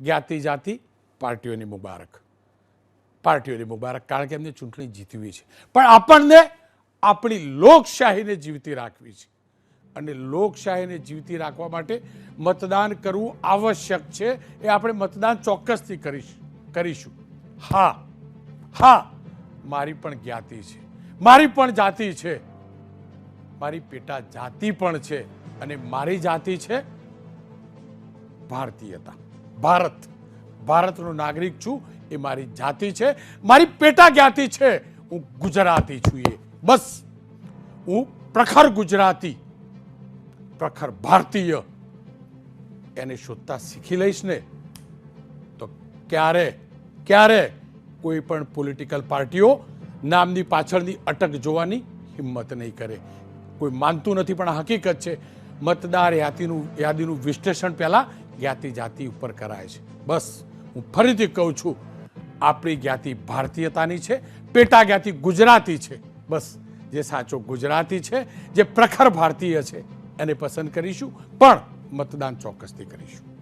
જ્ઞાતિ જાતિ પાર્ટીઓની મુબારક. પાર્ટીઓની મુબારક, કારણ કે એમને ચૂંટણી જીતવી છે. પણ આપણને આપણી લોકશાહીને જીવતી રાખવી છે. અને લોકશાહીને જીવતી રાખવા માટે મતદાન કરવું આવશ્યક છે. એ આપણે મતદાન ચોક્કસથી કરીશ, કરીશું. હા હા, મારી પણ જ્ઞાતિ છે. મારી પણ જાતિ છે. મારી પેટા જાતિ પણ છે. અને મારી જાતિ છે ભારતીયતા. ભારત. ભારતનો નાગરિક છું, એ મારી જાતિ છે, મારી પેટા જ્ઞાતિ છે. હું ગુજરાતી છું એ. બસ. હું પ્રખર ગુજરાતી, પ્રખર ભારતીય. એને શોધતા શીખી લઈશ ને, તો ક્યારે ક્યારે કોઈ પણ પોલિટિકલ પાર્ટીઓ નામની પાછળની અટક જોવાની હિંમત નહીં કરે. કોઈ માનતું નથી, પણ હકીકત છે. મતદાર યાદીનું યાદીનું વિશ્લેષણ પહેલાં જ્ઞાતિ જાતિ ઉપર કરાય છે. બસ, હું ફરીથી કહું છું, આપણી જ્ઞાતિ ભારતીયતાની છે, પેટા જ્ઞાતિ ગુજરાતી છે. બસ, જે સાચો ગુજરાતી છે, જે પ્રખર ભારતીય છે, એને પસંદ કરીશું, પણ મતદાન ચોક્કસથી કરીશું.